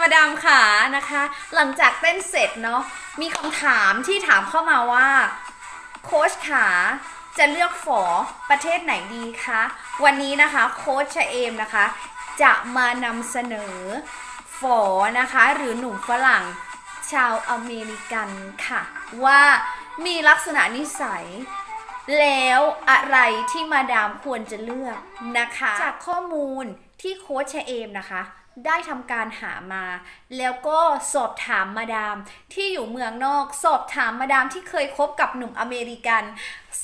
มาดามขานะคะ หลังจากเต้นเสร็จเนาะมีคำถามที่ถามเข้ามาว่า โค้ชขาจะเลือกฝอประเทศไหนดีคะ วันนี้นะคะโค้ชเอมนะคะ จะมานำเสนอฝอนะคะ หรือหนุ่มฝรั่งชาวอเมริกันค่ะ ว่ามีลักษณะนิสัย แล้วอะไรที่มาดามควรจะเลือกนะคะ จากข้อมูลที่โค้ชเอมนะคะ ได้ทำการหามา แล้วก็สอบถามมาดามที่อยู่เมืองนอก สอบถามมาดามที่เคยคบกับหนุ่มอเมริกัน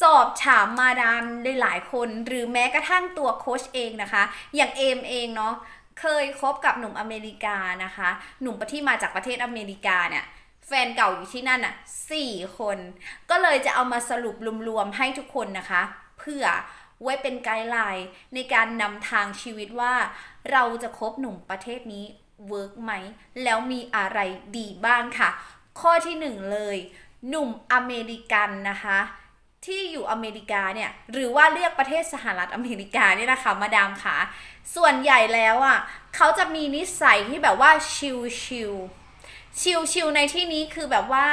สอบถามมาดามหลายๆคน หรือแม้กระทั่งตัวโค้ชเองนะคะ อย่างเอมเองเนาะเคยคบกับหนุ่มอเมริกานะคะ หนุ่มที่มาจากประเทศอเมริกาเนี่ยแฟนเก่าอยู่ที่นั่นอะสี่คน ก็เลยจะเอามาสรุปรวมๆให้ทุกคนนะคะ เพื่อไว้เป็นไกด์ไลน์ในการนำทางชีวิตว่า เราจะคบหนุ่มประเทศนี้เวิร์กไหม แล้วมีอะไรดีบ้างค่ะ ข้อที่หนึ่งเลย หนุ่มอเมริกันนะคะที่อยู่อเมริกาเนี่ยหรือว่าเรียกประเทศสหรัฐอเมริกาเนี่ยนะคะมาดามค่ะส่วนใหญ่แล้วอะเขาจะมีนิสัยที่แบบว่าชิลๆชิลๆในที่นี้คือแบบว่า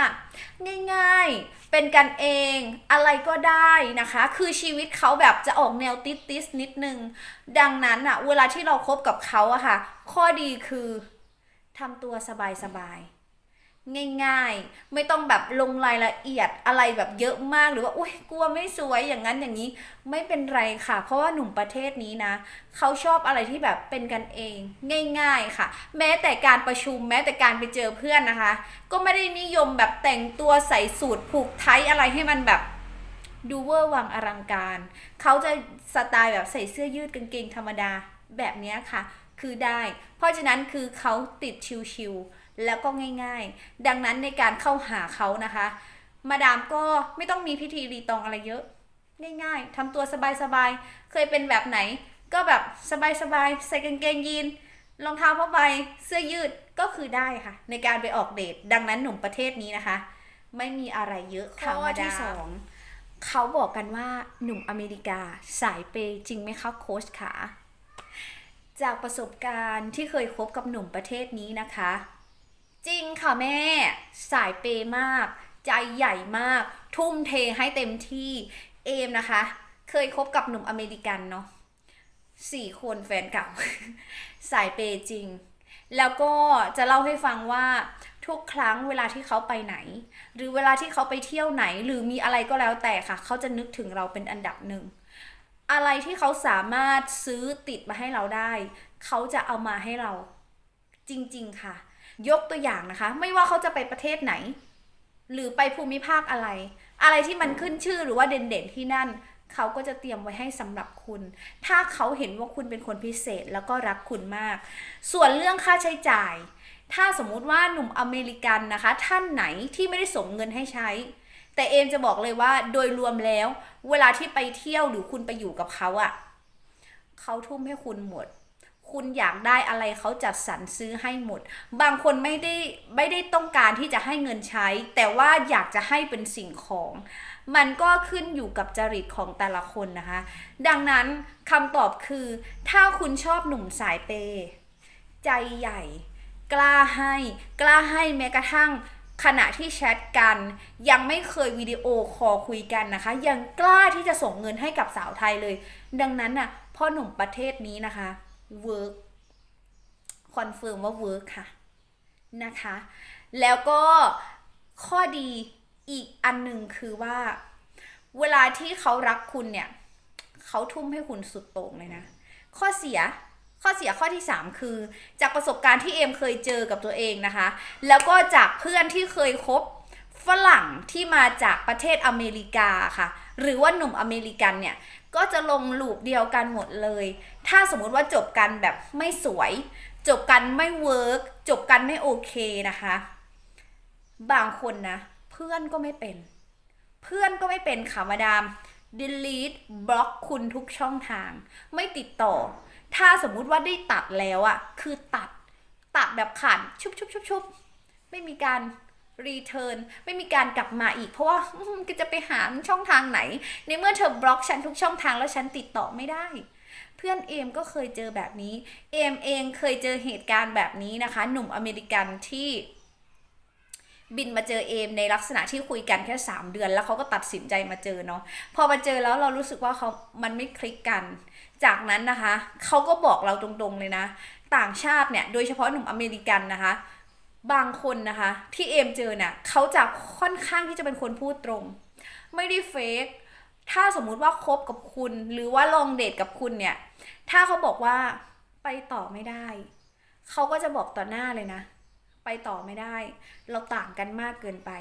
ง่ายๆ เป็นกันเองอะไรก็ได้นะคะ คือชีวิตเขาแบบจะออกแนวติสติสนิดนึง ดังนั้นอะเวลาที่เราครบกับเขาอะค่ะ ข้อดีคือทำตัวสบายสบาย ง่าย ๆ ไม่ต้องแบบลงรายละเอียดอะไรแบบเยอะมากหรือว่าอุ้ยกลัวไม่สวยอย่างนั้นอย่างนี้ไม่เป็นไรค่ะ เพราะว่าหนุ่มประเทศนี้นะ เขาชอบอะไรที่แบบเป็นกันเองง่าย ๆค่ะ แม้แต่การประชุมแม้แต่การไปเจอเพื่อนนะคะ ก็ไม่ได้นิยมแบบแต่งตัวใส่สูทผูกไทยอะไรให้มันแบบดูเวอร์วังอลังการ เขาจะสไตล์แบบใส่เสื้อยืดกางเกงธรรมดาแบบนี้ค่ะ คือได้ เพราะฉะนั้นคือเขาติดชิวๆ แล้วก็ง่ายๆ ดังนั้นในการเข้าหาเขานะคะ มาดามก็ไม่ต้องมีพิธีรีตองอะไรเยอะ ง่ายๆทำตัวสบายๆ เคยเป็นแบบไหน ก็แบบสบายๆ ใส่กางเกงยีนรองเท้าผ้าใบเสื้อยืดก็คือได้ค่ะ ในการไปออกเดทดังนั้นหนุ่มประเทศนี้นะคะ ไม่มีอะไรเยอะค่ะข้อมาที่ดามสองเขาบอกกันว่าหนุ่มอเมริกาสายเปย์จริงไหมคะโค้ชขาจากประสบการณ์ที่เคยคบกับหนุ่มประเทศนี้นะคะ จริงค่ะแม่ สายเปย์มาก ใจใหญ่มาก ทุ่มเทให้เต็มที่เอมนะคะ เคยคบกับหนุ่มอเมริกันเนาะสี่คนแฟนเก่า สายเปย์จริง แล้วก็จะเล่าให้ฟังว่าทุกครั้งเวลาที่เขาไปไหน หรือเวลาที่เขาไปเที่ยวไหน หรือมีอะไรก็แล้วแต่ค่ะ เขาจะนึกถึงเราเป็นอันดับหนึ่งอะไรที่เขาสามารถซื้อติดมาให้เราได้ เขาจะเอามาให้เรา จริง ๆ ค่ะ ยกตัวอย่างนะคะ ไม่ว่าเขาจะไปประเทศไหน หรือไปภูมิภาคอะไร อะไรที่มันขึ้นชื่อหรือว่าเด่นๆที่นั่น เขาก็จะเตรียมไว้ให้สำหรับคุณ ถ้าเขาเห็นว่าคุณเป็นคนพิเศษแล้วก็รักคุณมาก ส่วนเรื่องค่าใช้จ่าย ถ้าสมมุติว่าหนุ่มอเมริกันนะคะ ท่านไหนที่ไม่ได้ส่งเงินให้ใช้ แต่เอมจะบอกเลยว่าโดยรวมแล้ว เวลาที่ไปเที่ยวหรือคุณไปอยู่กับเขาอะเขาทุ่มให้คุณหมด คุณอยากได้อะไรเขาจัดสรรซื้อให้หมด บางคนไม่ได้ไม่ได้ต้องการที่จะให้เงินใช้ แต่ว่าอยากจะให้เป็นสิ่งของ มันก็ขึ้นอยู่กับจริตของแต่ละคนนะคะ ดังนั้นคำตอบคือ ถ้าคุณชอบหนุ่มสายเปย์ใจใหญ่ กล้าให้ กล้าให้แม้กระทั่งขณะที่แชทกันยังไม่เคยวิดีโอคอลคุยกันนะคะ ยังกล้าที่จะส่งเงินให้กับสาวไทยเลย ดังนั้นน่ะพ่อหนุ่มประเทศนี้นะคะ เวิร์กคอนเฟิร์มว่าเวิร์กค่ะนะคะ แล้วก็ข้อดีอีกอันหนึ่งคือว่า เวลาที่เขารักคุณเนี่ย เขาทุ่มให้คุณสุดโต่งเลยนะ ข้อเสียข้อเสียข้อที่ 3 คือ จากประสบการณ์ที่เอมเคยเจอกับตัวเองนะคะ แล้วก็จากเพื่อนที่เคยคบ ฝรั่งที่มาจากประเทศอเมริกาค่ะ หรือว่าหนุ่มอเมริกันเนี่ย ก็จะลงลูปเดียวกันหมดเลย ถ้าสมมุติว่าจบกันแบบไม่สวย จบกันไม่เวิร์กจบกันไม่โอเคนะคะ บางคนนะ เพื่อนก็ไม่เป็น เพื่อนก็ไม่เป็นค่ะมาดาม delete บล็อกคุณทุกช่องทาง ไม่ติดต่อ ถ้าสมมุติว่าได้ตัดแล้วอะคือตัด ตัดแบบขาดชุบชุบชุบชุบไม่มีการ รีเทิร์นไม่มีการกลับมาอีก เพราะว่าก็จะไปหาช่องทางไหน ในเมื่อเธอบล็อกฉันทุกช่องทางแล้วฉันติดต่อไม่ได้ เพื่อนเอมก็เคยเจอแบบนี้ เอมเองเคยเจอเหตุการณ์แบบนี้นะคะ หนุ่มอเมริกันที่บินมาเจอเอมในลักษณะที่คุยกันแค่ 3 เดือน แล้วเขาก็ตัดสินใจมาเจอเนาะพอมาเจอแล้วเรารู้สึกว่าเขามันไม่คลิกกัน จากนั้นนะคะเขาก็บอกเราตรงๆเลยนะ ต่างชาติเนี่ยโดยเฉพาะหนุ่มอเมริกันนะคะ บางคนนะคะที่เอมเจอเนี่ยเขาจะค่อนข้างที่จะเป็นคนพูดตรง ไม่ได้เฟกถ้าสมมุติว่าคบกับคุณ หรือว่าลองเดทกับคุณเนี่ย ถ้าเขาบอกว่าไปต่อไม่ได้ เขาก็จะบอกต่อหน้าเลยนะ ไปต่อไม่ได้ เราต่างกันมากเกินไป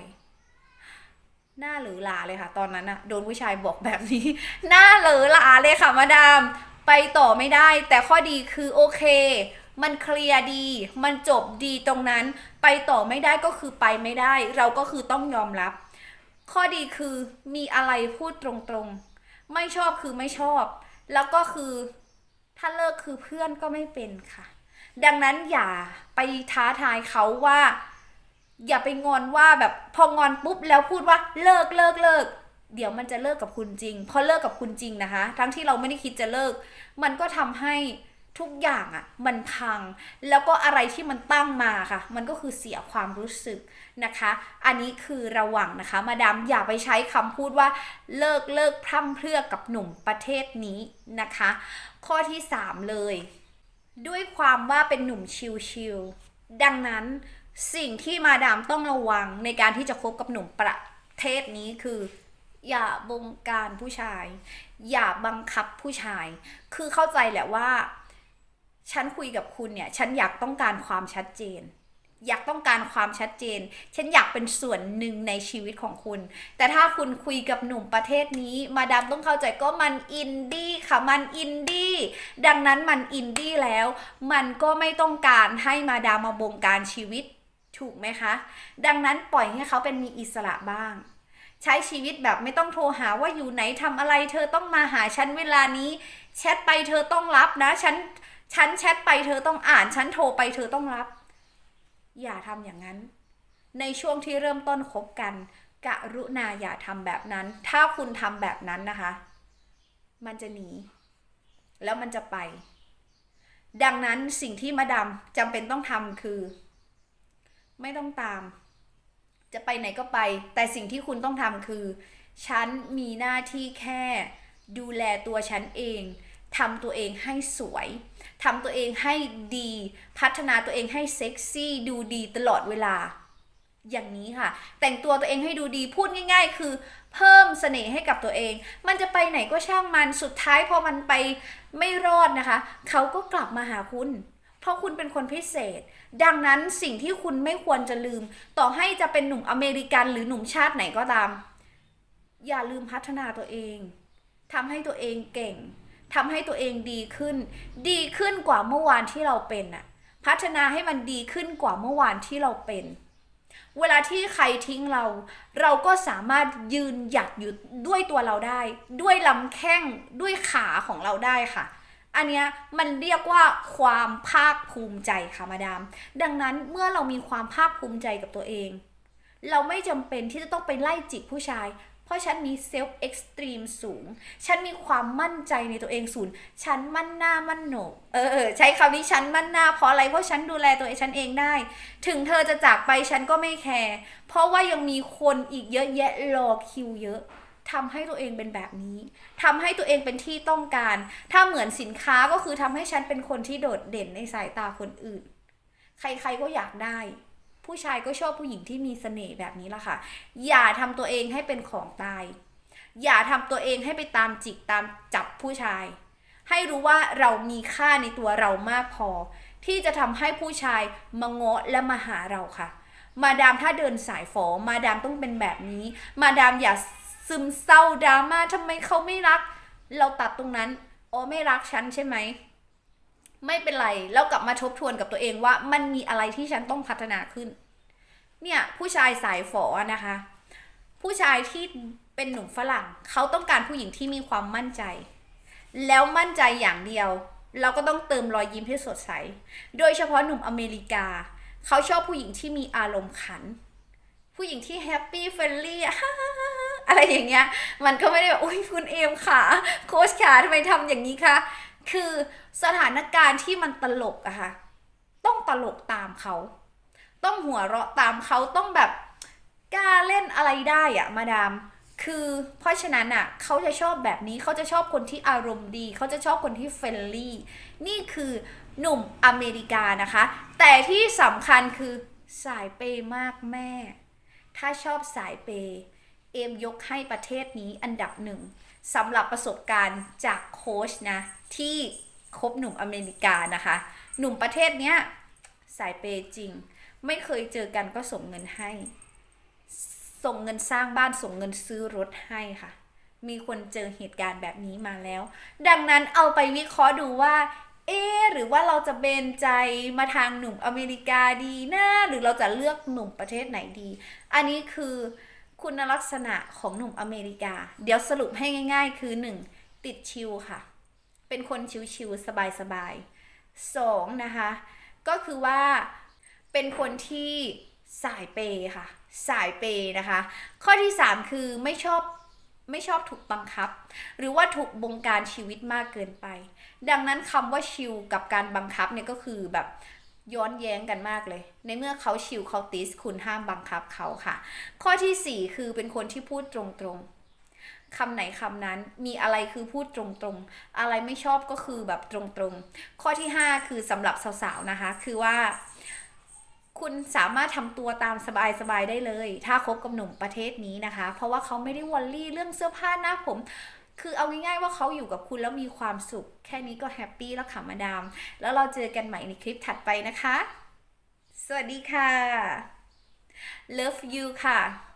หน้าเหลือหลาเลยค่ะ ตอนนั้นอะโดนผู้ชายบอกแบบนี้ หน้าเหลือหลาเลยค่ะมาดาม ไปต่อไม่ได้ แต่ข้อดีคือโอเค มันเคลียร์ดี มันจบดีตรงนั้น ไปต่อไม่ได้ก็คือไปไม่ได้ เราก็คือต้องยอมรับ ข้อดีคือมีอะไรพูดตรงๆ ไม่ชอบคือไม่ชอบ แล้วก็คือถ้าเลิกคือเพื่อนก็ไม่เป็นค่ะ ดังนั้นอย่าไปท้าทายเขาว่า อย่าไปงอนว่าแบบพองอนปุ๊บแล้วพูดว่าเลิกเลิกเลิกเดี๋ยวมันจะเลิกกับคุณจริง พอเลิกกับคุณจริงนะคะ ทั้งที่เราไม่ได้คิดจะเลิก มันก็ทำให้ ทุกอย่างอะ่ะมันพัง แล้วก็อะไรที่มันตั้งมาค่ะ มันก็คือเสียความรู้สึกนะคะ อันนี้คือระวังนะคะ มาดามอย่าไปใช้คำพูดว่าเลิกเลิกพร่ำเพรื่อกับหนุ่มประเทศนี้นะคะ ข้อที่ 3 เลย ด้วยความว่าเป็นหนุ่มชิลๆดังนั้นสิ่งที่มาดามต้องระวังในการที่จะคบกับหนุ่มประเทศนี้คือ อย่าบงการผู้ชาย อย่าบังคับผู้ชาย คือเข้าใจแหละว่า ฉันคุยกับคุณเนี่ย ฉันอยากต้องการความชัดเจน อยากต้องการความชัดเจน ฉันอยากเป็นส่วนหนึ่งในชีวิตของคุณ แต่ถ้าคุณคุยกับหนุ่มประเทศนี้ มาดามต้องเข้าใจก็มันอินดี้ค่ะ มันอินดี้ ดังนั้นมันอินดี้แล้ว มันก็ไม่ต้องการให้มาดามมาบงการชีวิต ถูกไหมคะ ดังนั้นปล่อยให้เขาเป็นมีอิสระบ้างใช้ชีวิตแบบไม่ต้องโทรหาว่าอยู่ไหนทำอะไร เธอต้องมาหาฉันเวลานี้ แชทไปเธอต้องรับนะ ฉัน ฉันแชทไปเธอต้องอ่าน ฉันโทรไปเธอต้องรับ อย่าทำอย่างนั้น ในช่วงที่เริ่มต้นคบกัน กะรุณาอย่าทำแบบนั้น ถ้าคุณทำแบบนั้นนะคะ มันจะหนี แล้วมันจะไป ดังนั้นสิ่งที่มาดามจำเป็นต้องทำคือ ไม่ต้องตาม จะไปไหนก็ไป แต่สิ่งที่คุณต้องทำคือ ฉันมีหน้าที่แค่ ดูแลตัวฉันเองทำตัวเองให้สวย ทำตัวเองให้ดี พัฒนาตัวเองให้เซ็กซี่ดูดีตลอดเวลา อย่างนี้ค่ะ แต่งตัวตัวเองให้ดูดีพูดง่าย ๆ คือ เพิ่มเสน่ห์ให้กับตัวเอง มันจะไปไหนก็ช่างมันสุดท้ายพอมันไปไม่รอดนะคะ เขาก็กลับมาหาคุณเพราะคุณเป็นคนพิเศษ ดังนั้นสิ่งที่คุณไม่ควรจะลืม ต่อให้จะเป็นหนุ่มอเมริกันหรือหนุ่มชาติไหนก็ตาม อย่าลืมพัฒนาตัวเองทำให้ตัวเองเก่ง ทำให้ตัวเองดีขึ้น ดีขึ้นกว่าเมื่อวานที่เราเป็นน่ะพัฒนาให้มันดีขึ้นกว่าเมื่อวานที่เราเป็น เวลาที่ใครทิ้งเรา เราก็สามารถยืนหยัดอยู่ด้วยตัวเราได้ ด้วยลำแข้งด้วยขาของเราได้ค่ะอันเนี้ยมันเรียกว่าความภาคภูมิใจค่ะมาดาม ดังนั้นเมื่อเรามีความภาคภูมิใจกับตัวเอง เราไม่จำเป็นที่จะต้องไปไล่จิกผู้ชาย เพราะฉันมีเซลฟ์เอ็กซ์ตรีมสูง ฉันมีความมั่นใจในตัวเองสูง ฉันมั่นหน้ามั่นโหนกเออเออใช้คำนี้ฉันมั่นหน้าเพราะอะไร เพราะฉันดูแลตัวเองฉันเองได้ ถึงเธอจะจากไปฉันก็ไม่แคร์ เพราะว่ายังมีคนอีกเยอะแยะรอคิวเยอะทำให้ตัวเองเป็นแบบนี้ ทำให้ตัวเองเป็นที่ต้องการ ถ้าเหมือนสินค้าก็คือทำให้ฉันเป็นคนที่โดดเด่นในสายตาคนอื่น ใครๆก็อยากได้ ผู้ชายก็ชอบผู้หญิงที่มีเสน่ห์แบบนี้ละค่ะ อย่าทำตัวเองให้เป็นของตาย อย่าทำตัวเองให้ไปตามจิกตามจับผู้ชาย ให้รู้ว่าเรามีค่าในตัวเรามากพอ ที่จะทำให้ผู้ชายมาเงาะและมาหาเราค่ะ มาดามถ้าเดินสายฝอมาดามต้องเป็นแบบนี้ มาดามอย่าซึมเศร้าดราม่าทำไมเขาไม่รัก เราตัดตรงนั้นอ๋อไม่รักฉันใช่ไหม ไม่เป็นไร แล้วกลับมาทบทวนกับตัวเองว่ามันมีอะไรที่ฉันต้องพัฒนาขึ้น เนี่ยผู้ชายสายฝอนะคะ ผู้ชายที่เป็นหนุ่มฝรั่ง เขาต้องการผู้หญิงที่มีความมั่นใจ แล้วมั่นใจอย่างเดียว เราก็ต้องเติมรอยยิ้มให้สดใส โดยเฉพาะหนุ่มอเมริกา เขาชอบผู้หญิงที่มีอารมณ์ขัน ผู้หญิงที่แฮปปี้เฟรนลี่อะไรอย่างเงี้ย มันก็ไม่ได้แบบอุ้ยคุณเอมค่ะ โค้ชขาทำไมทำอย่างนี้คะ คือสถานการณ์ที่มันตลกอะค่ะ ต้องตลกตามเขา ต้องหัวเราะตามเขาต้องแบบกล้าเล่นอะไรได้อะมาดาม คือเพราะฉะนั้นอะเขาจะชอบแบบนี้เขาจะชอบคนที่อารมณ์ดี เขาจะชอบคนที่เฟรนลี่ นี่คือหนุ่มอเมริกานะคะ แต่ที่สำคัญคือสายเปย์มากแม่ ถ้าชอบสายเปย์ เอมยกให้ประเทศนี้อันดับหนึ่งสำหรับประสบการณ์จากโค้ชนะ ที่คบหนุ่มอเมริกานะคะ หนุ่มประเทศเนี้ยสายเปย์จริง ไม่เคยเจอกันก็ส่งเงินให้ ส่งเงินสร้างบ้านส่งเงินซื้อรถให้ค่ะ มีคนเจอเหตุการณ์แบบนี้มาแล้ว ดังนั้นเอาไปวิเคราะห์ดูว่าเอ๊หรือว่าเราจะเบนใจมาทางหนุ่มอเมริกาดีนะหรือเราจะเลือกหนุ่มประเทศไหนดี อันนี้คือ คุณลักษณะของหนุ่มอเมริกา เดี๋ยวสรุปให้ง่าย ๆ คือ 1. ติดชิลค่ะ เป็นคนชิลๆสบายๆสองนะคะ ก็คือว่าเป็นคนที่สายเปย์ค่ะ สายเปย์นะคะ ข้อที่ 3 คือไม่ชอบไม่ชอบถูกบังคับ หรือว่าถูกบงการชีวิตมากเกินไป ดังนั้นคำว่าชิลกับการบังคับเนี่ยก็คือแบบ ย้อนแย้งกันมากเลย ในเมื่อเขาชิลเขาติสคุณห้ามบังคับเขาค่ะ ข้อทีสี่ 4 คือเป็นคนที่พูดตรงๆคำไหนคำนั้นมีอะไรคือพูดตรงๆ อะไรไม่ชอบก็คือแบบตรงๆ ข้อที่ 5 คือสำหรับสาวๆนะคะ คือว่า คุณสามารถทำตัวตามสบายๆได้เลย ถ้าคบกับหนุ่มประเทศนี้นะคะ เพราะว่าเขาไม่ได้วอลลี่เรื่องเสื้อผ้าหน้าผม คือเอาง่ายๆว่าเขาอยู่กับคุณแล้วมีความสุข แค่นี้ก็แฮปปี้แล้วค่ะมาดาม แล้วเราเจอกันใหม่ในคลิปถัดไปนะคะ สวัสดีค่ะ love you ค่ะ